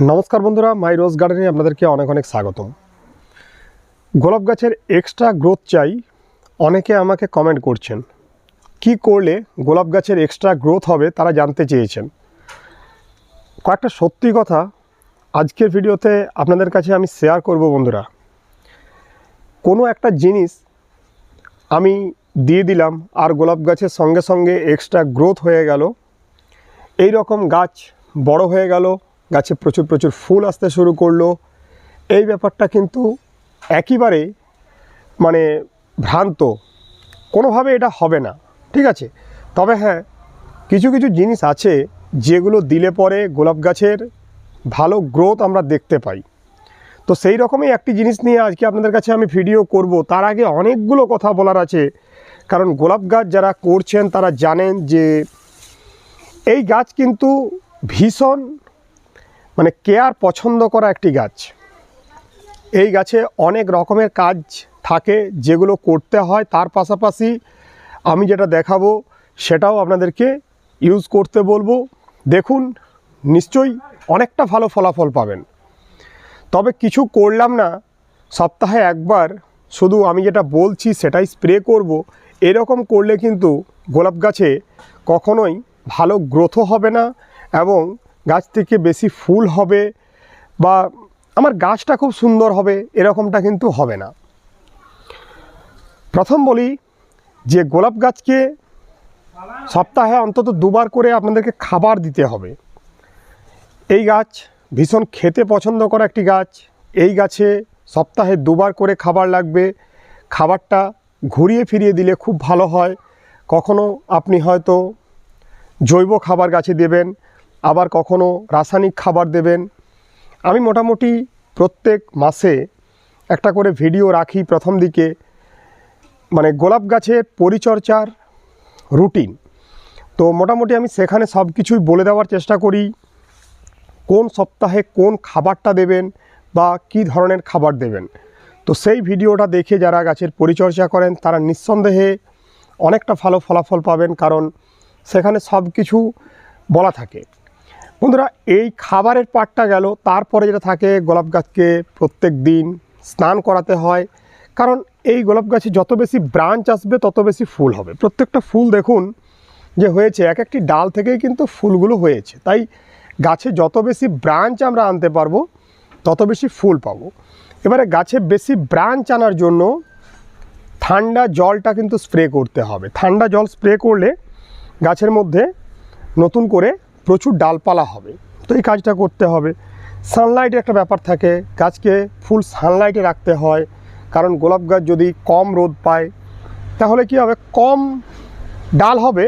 নমস্কার বন্ধুরা, মাই রোজ গার্ডেনে আপনাদেরকে অনেক অনেক স্বাগতম। গোলাপ গাছের এক্সট্রা গ্রোথ চাই, অনেকে আমাকে কমেন্ট করছেন, কি করলে গোলাপ গাছের এক্সট্রা গ্রোথ হবে তারা জানতে চেয়েছেন। কয়েকটা সত্যি কথা আজকের ভিডিওতে আপনাদের কাছে আমি শেয়ার করব বন্ধুরা। কোনো একটা জিনিস আমি দিয়ে দিলাম, আর গোলাপ গাছের সঙ্গে সঙ্গে এক্সট্রা গ্রোথ হয়ে গেল। এই রকম গাছ বড় হয়ে গেল গাছে প্রচুর প্রচুর ফুল আসতে শুরু করল। এই ব্যাপারটা কিন্তু একেবারে মানে ভ্রান্ত। কোনোভাবে এটা হবে না, ঠিক আছে? তবে হ্যাঁ কিছু কিছু জিনিস আছে যেগুলো দিলে পরে গোলাপ গাছের ভালো গ্রোথ আমরা দেখতে পাই। তো সেই রকমই একটি জিনিস নিয়ে আজকে আপনাদের কাছে আমি ভিডিও করব। তার আগে অনেকগুলো কথা বলার আছে। কারণ গোলাপ গাছ যারা করছেন তারা জানেন যে এই গাছ কিন্তু ভীষণ মানে কেয়ার পছন্দ করা একটি গাছ। এই গাছে অনেক রকমের কাজ থাকে যেগুলো করতে হয়। তার পাশাপাশি আমি যেটা দেখাবো, সেটাও আপনাদেরকে ইউজ করতে বলব। দেখুন, নিশ্চয়ই অনেকটা ভালো ফলাফল পাবেন। তবে কিছু করলাম না। সপ্তাহে একবার শুধু আমি যেটা বলছি, সেটাই স্প্রে করব। এরকম করলে কিন্তু গোলাপ গাছে কখনোই ভালো গ্রোথও হবে না এবং গাছ থেকে বেশি ফুল হবে বা আমার গাছটা খুব সুন্দর হবে, এরকমটা কিন্তু হবে না। প্রথম বলি যে গোলাপ গাছকে সপ্তাহে অন্তত দুবার করে আপনাদেরকে খাবার দিতে হবে। এই গাছ ভীষণ খেতে পছন্দ করা একটি গাছ। এই গাছে সপ্তাহে দুবার করে খাবার লাগবে। খাবারটা ঘুরিয়ে ফিরিয়ে দিলে খুব ভালো হয়। কখনো আপনি হয়তো জৈব খাবার গাছে দেবেন আবার কখনো রাসায়নিক খাবার দেবেন। আমি মোটামুটি প্রত্যেক মাসে একটা করে ভিডিও রাখি প্রথম দিকে। মানে গোলাপ গাছের পরিচর্যার রুটিন। তো মোটামুটি আমি সেখানে সব কিছুই বলে দেওয়ার চেষ্টা করি। কোন সপ্তাহে কোন খাবারটা দেবেন বা কি ধরনের খাবার দেবেন। তো সেই ভিডিওটা দেখে যারা গাছের পরিচর্যা করেন, তারা নিঃসন্দেহে অনেকটা ভালো ফলাফল পাবেন কারণ সেখানে সব কিছু বলা থাকে। বন্ধুরা, এই খাবারের পার্টটা গেল। তারপরে যেটা থাকে, গোলাপ গাছকে প্রত্যেক দিন স্নান করাতে হয়। কারণ এই গোলাপ গাছে যত বেশি ব্রাঞ্চ আসবে, তত বেশি ফুল হবে। প্রত্যেকটা ফুল দেখুন যে হয়েছে, এক একটি ডাল থেকেই কিন্তু ফুলগুলো হয়েছে। তাই গাছে যত বেশি ব্রাঞ্চ আমরা আনতে পারব, তত বেশি ফুল পাবো। এবারে গাছে বেশি ব্রাঞ্চ আনার জন্য ঠান্ডা জলটা কিন্তু স্প্রে করতে হবে। ঠান্ডা জল স্প্রে করলে গাছের মধ্যে নতুন করে প্রচুর ডালপালা হবে। তো এই কাজটা করতে হবে। সানলাইটের একটা ব্যাপার থাকে। গাছকে ফুল সানলাইটে রাখতে হয়। কারণ গোলাপ গাছ যদি কম রোদ পায়, তাহলে কি হবে? কম ডাল হবে,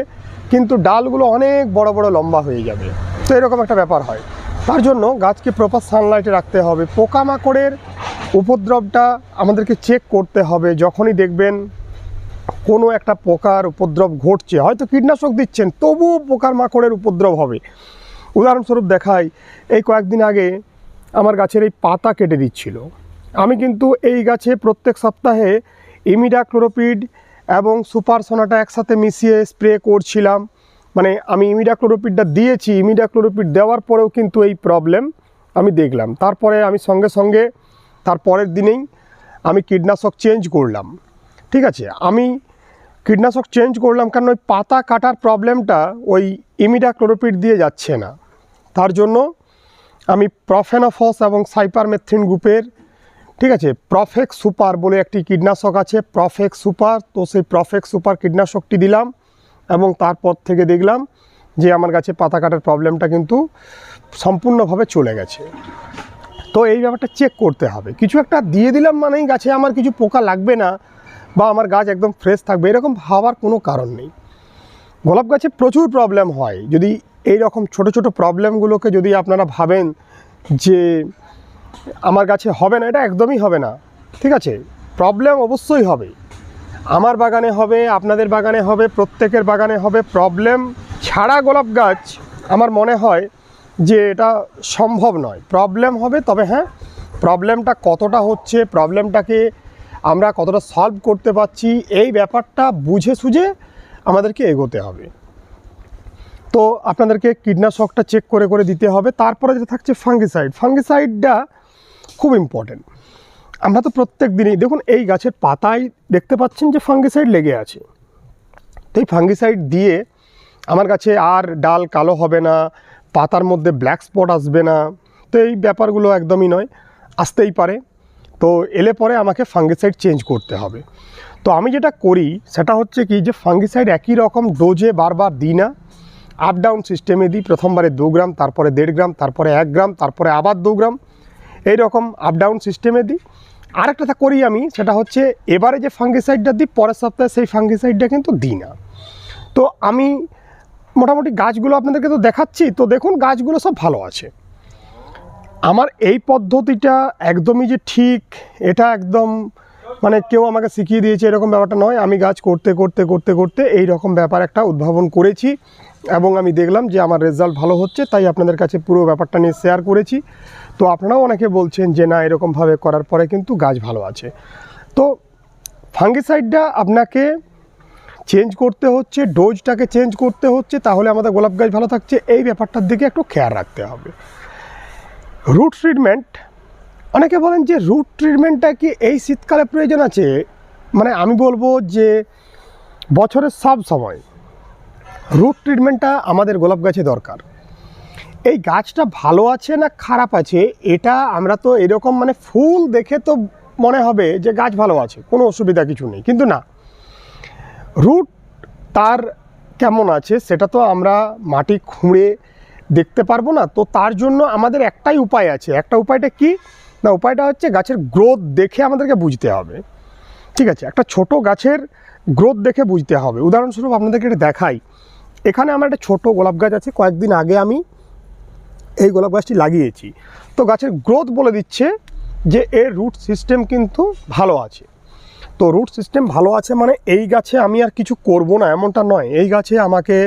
কিন্তু ডালগুলো অনেক বড় বড় লম্বা হয়ে যাবে। তো এরকম একটা ব্যাপার হয়। তার জন্য গাছকে প্রপার সানলাইটে রাখতে হবে। পোকামাকড়ের উপদ্রবটা আমাদেরকে চেক করতে হবে। যখনই দেখবেন কোনো একটা পোকার উপদ্রব ঘটছে, হয়তো কীটনাশক দিচ্ছেন, তবুও পোকার মাকড়ের উপদ্রব হবে। উদাহরণস্বরূপ দেখাই, এই কয়েকদিন আগে আমার গাছের এই পাতা কেটে দিচ্ছিল। আমি কিন্তু এই গাছে প্রত্যেক সপ্তাহে ইমিডাক্লোরোপিড এবং সুপার সোনাটা একসাথে মিশিয়ে স্প্রে করছিলাম। মানে আমি ইমিডাক্লোরোপিডটা দিয়েছি, ইমিডাক্লোরোপিড দেওয়ার পরেও কিন্তু এই প্রবলেম আমি দেখলাম। তারপরে আমি সঙ্গে সঙ্গে, তার পরের দিনেই আমি কীটনাশক চেঞ্জ করলাম। ঠিক আছে, আমি কীটনাশক চেঞ্জ করলাম কারণ ওই পাতা কাটার প্রবলেমটা ওই ইমিডাক্লোরোপিড দিয়ে যাচ্ছে না। তার জন্য আমি প্রফেনাফস এবং সাইপারমেথ্রিন গ্রুপের ঠিক আছে প্রফেক্স সুপার বলে একটি কীটনাশক আছে প্রফেক্স সুপার তো সেই প্রফেক্স সুপার কীটনাশকটি দিলাম এবং তারপর থেকে দেখলাম যে আমার গাছে পাতা কাটার প্রবলেমটা কিন্তু সম্পূর্ণভাবে চলে গেছে। তো এই ব্যাপারটা চেক করতে হবে। কিছু একটা দিয়ে দিলাম মানেই গাছে আমার কিছু পোকা লাগবে না বা আমার গাছ একদম ফ্রেশ থাকবে, এরকম ভাবার কোনো কারণ নেই। গোলাপ গাছে প্রচুর প্রবলেম হয়। যদি এই রকম ছোট ছোট প্রবলেমগুলোকে যদি আপনারা ভাবেন যে আমার গাছে হবে না, এটা একদমই হবে না। ঠিক আছে? প্রবলেম অবশ্যই হবে। আমার বাগানে হবে, আপনাদের বাগানে হবে, প্রত্যেকের বাগানে হবে। প্রবলেম ছাড়া গোলাপ গাছ আমার মনে হয় যে এটা সম্ভব নয়। প্রবলেম হবে তবে হ্যাঁ প্রবলেমটা কতটা হচ্ছে প্রবলেমটাকে আমরা কতটা সলভ করতে পারছি, এই ব্যাপারটা বুঝে সুঝে আমাদেরকে এগোতে হবে। তো আপনাদেরকে কীটনাশকটা চেক করে করে দিতে হবে। তারপরে যেটা থাকছে ফাঙ্গিসাইড ফাঙ্গিসাইডটা খুব ইম্পর্টেন্ট আমরা তো প্রত্যেক দিনই, দেখুন এই গাছের পাতায় দেখতে পাচ্ছেন যে ফাঙ্গিসাইড লেগে আছে। তো এই ফাঙ্গিসাইড দিয়ে আমার কাছে আর ডাল কালো হবে না, পাতার মধ্যে ব্ল্যাক স্পট আসবে না। তো এই ব্যাপারগুলো একদমই নয়, আসতেই পারে। তো এলে পরে আমাকে ফাঙ্গিসাইড চেঞ্জ করতে হবে। তো আমি যেটা করি, সেটা হচ্ছে কি যে ফাঙ্গিসাইড একই রকম ডোজে বারবার দিই না। আপ ডাউন সিস্টেমে দিই, প্রথমবারে দু গ্রাম, তারপরে দেড় গ্রাম, তারপরে এক গ্রাম, তারপরে আবার দু গ্রাম। এই রকম আপ ডাউন সিস্টেমে দিই। আরেকটা করি আমি, সেটা হচ্ছে এবারে যে ফাঙ্গিসাইডটা দিই, পরের সপ্তাহে সেই ফাঙ্গিসাইডটা কিন্তু দিই না। তো আমি মোটামুটি গাছগুলো আপনাদেরকে তো দেখাচ্ছি, তো দেখুন গাছগুলো সব ভালো আছে। আমার এই পদ্ধতিটা একদমই যে ঠিক, এটা একদম মানে কেউ আমাকে শিখিয়ে দিয়েছে এরকম ব্যাপারটা নয়। আমি গাছ করতে করতে করতে করতে এই রকম ব্যাপার একটা উদ্ভাবন করেছি এবং আমি দেখলাম যে আমার রেজাল্ট ভালো হচ্ছে, তাই আপনাদের কাছে পুরো ব্যাপারটা নিয়ে শেয়ার করেছি। তো আপনারাও অনেকে বলছেন যে না, এরকমভাবে করার পরে কিন্তু গাছ ভালো আছে। তো ফাঙ্গিসাইডটা আপনাকে চেঞ্জ করতে হচ্ছে ডোজটাকে চেঞ্জ করতে হচ্ছে, তাহলে আমাদের গোলাপ গাছ ভালো থাকছে, এই ব্যাপারটার দিকে একটু খেয়াল রাখতে হবে। রুট ট্রিটমেন্ট অনেকে বলেন যে রুট ট্রিটমেন্টটা কি এই শীতকালে প্রয়োজন আছে? মানে আমি বলব যে বছরের সব সময় রুট ট্রিটমেন্টটা আমাদের গোলাপ গাছে দরকার। এই গাছটা ভালো আছে না খারাপ আছে, এটা আমরা তো এরকম মানে ফুল দেখে তো মনে হবে যে গাছ ভালো আছে, কোনো অসুবিধা কিছু নেই। কিন্তু না রুট তার কেমন আছে সেটা তো আমরা মাটি খুঁড়ে দেখতে পারব না, তো তার জন্য আমাদের একটাই উপায় আছে। একটা উপায়টা কি? না, উপায়টা হচ্ছে গাছের গ্রোথ দেখে আমাদেরকে বুঝতে হবে। ঠিক আছে, একটা ছোট গাছের গ্রোথ দেখে বুঝতে হবে। উদাহরণস্বরূপ আপনাদেরকে এটা দেখাই। এখানে আমার একটা ছোট গোলাপ গাছ আছে, কয়েকদিন আগে আমি এই গোলাপ গাছটি লাগিয়েছি। তো গাছের গ্রোথ বলে দিচ্ছে যে এর রুট সিস্টেম কিন্তু ভালো আছে। তো রুট সিস্টেম ভালো আছে মানে এই গাছে আমি আর কিছু করব না, এমনটা নয়। এই গাছে আমাকে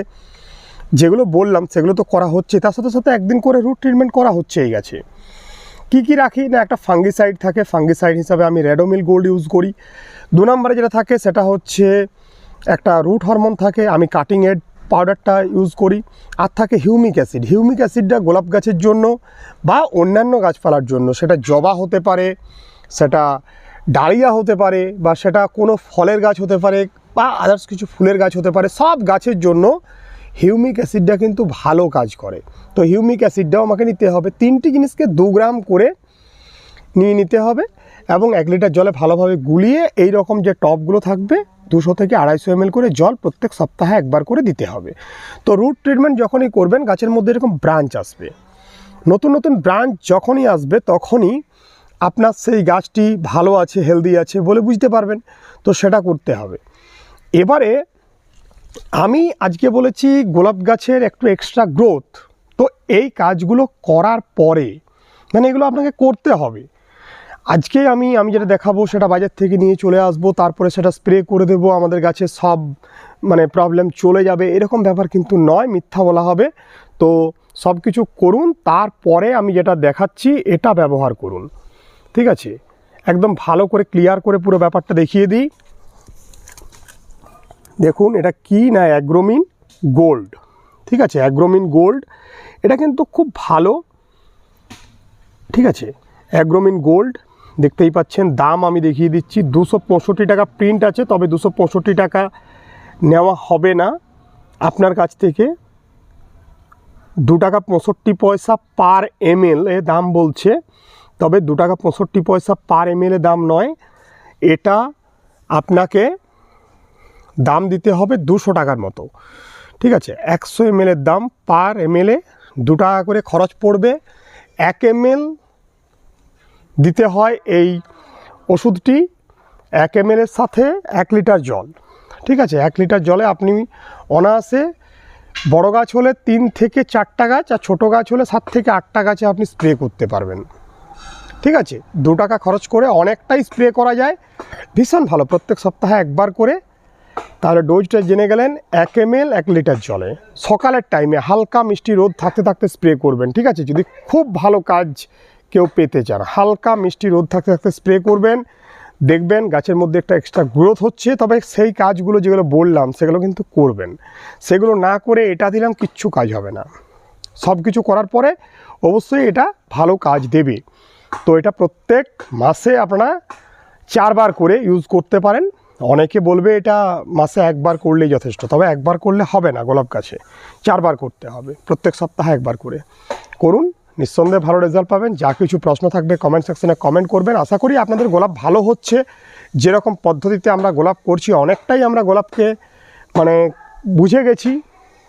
যেগুলো বললাম, সেগুলো তো করা হচ্ছে। তার সাথে সাথে একদিন করে রুট ট্রিটমেন্ট করা হচ্ছে এই গাছে। কি কি রাখি? না, একটা ফাঙ্গিসাইড থাকে। ফাঙ্গিসাইড হিসাবে আমি রেডোমিল গোল্ড ইউজ করি। দু নম্বরে যেটা থাকে, সেটা হচ্ছে একটা রুট হরমোন থাকে, আমি কাটিং এড পাউডারটা ইউজ করি। আর থাকে হিউমিক অ্যাসিড হিউমিক অ্যাসিডটা গোলাপ গাছের জন্য বা অন্যান্য গাছপালার জন্য। সেটা জবা হতে পারে, সেটা ডালিয়া হতে পারে, বা সেটা কোনো ফলের গাছ হতে পারে, বা আদার্স কিছু ফুলের গাছ হতে পারে। সব গাছের জন্য হিউমিক অ্যাসিডটা কিন্তু ভালো কাজ করে। তো হিউমিক অ্যাসিডটাও আমাকে নিতে হবে। তিনটি জিনিসকে দু গ্রাম করে নিয়ে নিতে হবে এবং এক লিটার জলে ভালোভাবে গুলিয়ে এই রকম যে টপগুলো থাকবে, দুশো থেকে আড়াইশো এমএল করে জল প্রত্যেক সপ্তাহে একবার করে দিতে হবে। তো রুট ট্রিটমেন্ট যখনই করবেন, গাছের মধ্যে এরকম ব্রাঞ্চ আসবে। নতুন নতুন ব্রাঞ্চ যখনই আসবে, তখনই আপনার সেই গাছটি ভালো আছে হেলদি আছে বলে বুঝতে পারবেন। তো সেটা করতে হবে। এবারে আমি আজকে বলেছি গোলাপ গাছের একটু এক্সট্রা গ্রোথ তো এই কাজগুলো করার পরে মানে এগুলো আপনাকে করতে হবে। আজকে আমি আমি যেটা দেখাবো সেটা বাজার থেকে নিয়ে চলে আসব, তারপরে সেটা স্প্রে করে দেবো, আমাদের গাছে সব মানে প্রবলেম চলে যাবে, এরকম ব্যাপার কিন্তু নয়, মিথ্যা বলা হবে। তো সব কিছু করুন, তারপরে আমি যেটা দেখাচ্ছি, এটা ব্যবহার করুন। ঠিক আছে? একদম ভালো করে ক্লিয়ার করে পুরো ব্যাপারটা দেখিয়ে দিই। দেখুন, এটা কি না অ্যাগ্রোমিন গোল্ড? ঠিক আছে, অ্যাগ্রোমিন গোল্ড। এটা কিন্তু খুব ভালো। ঠিক আছে, অ্যাগ্রোমিন গোল্ড, দেখতেই পাচ্ছেন, দাম আমি দেখিয়ে দিচ্ছি। দুশো টাকা প্রিন্ট আছে, তবে দুশো টাকা নেওয়া হবে না। আপনার কাছ থেকে দু টাকা পঁয়ষট্টি পয়সা পার এমএল এ দাম বলছে, তবে দু টাকা পঁয়ষট্টি পয়সা পার এমএল এ দাম নয়। এটা আপনাকে দাম দিতে হবে দুশো টাকার মতো। ঠিক আছে? একশো এমএলের দাম পার এমএলএ দু টাকা করে খরচ পড়বে। এক এমএল দিতে হয় এই ওষুধটি এক এমএলের সাথে এক লিটার জল। ঠিক আছে? এক লিটার জলে আপনি অনায়াসে বড় গাছ হলে তিন থেকে চারটা গাছ আর ছোটো গাছ হলে সাত থেকে আটটা গাছে আপনি স্প্রে করতে পারবেন। ঠিক আছে? দু টাকা খরচ করে অনেকটাই স্প্রে করা যায়। ভীষণ ভালো। প্রত্যেক সপ্তাহে একবার করে তাহলে ডোজটা জেনে গেলেন, এক এম এল এক লিটার জলে। সকালের টাইমে হালকা মিষ্টি রোদ থাকতে থাকতে স্প্রে করবেন, ঠিক আছে? যদি খুব ভালো কাজ কেউ পেতে চান, হালকা মিষ্টি রোদ থাকতে থাকতে স্প্রে করবেন, দেখবেন গাছের মধ্যে একটা এক্সট্রা গ্রোথ হচ্ছে, তবে সেই কাজগুলো যেগুলো বললাম, সেগুলো কিন্তু করবেন। সেগুলো না করে এটা দিলাম, কিচ্ছু কাজ হবে না। সব কিছু করার পরে অবশ্যই এটা ভালো কাজ দেবে। তো এটা প্রত্যেক মাসে আপনারা চারবার করে ইউজ করতে পারেন। অনেকে বলবে এটা মাসে একবার করলেই যথেষ্ট, তবে একবার করলে হবে না গোলাপ গাছে। চারবার করতে হবে, প্রত্যেক সপ্তাহে একবার করে। করুন, নিঃসন্দেহে ভালো রেজাল্ট পাবেন। যা কিছু প্রশ্ন থাকবে কমেন্ট সেকশনে কমেন্ট করবেন। আশা করি আপনাদের গোলাপ ভালো হচ্ছে। যেরকম পদ্ধতিতে আমরা গোলাপ করছি, অনেকটাই আমরা গোলাপকে মানে বুঝে গেছি,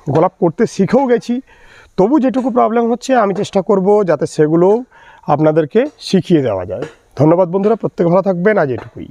গোলাপ করতে শিখেও গেছি। তবু যেটুকু প্রবলেম হচ্ছে, আমি চেষ্টা করব যাতে সেগুলোও আপনাদেরকে শিখিয়ে দেওয়া যায়। ধন্যবাদ বন্ধুরা, প্রত্যেক ভালো থাকবেন। আজ এটুকুই।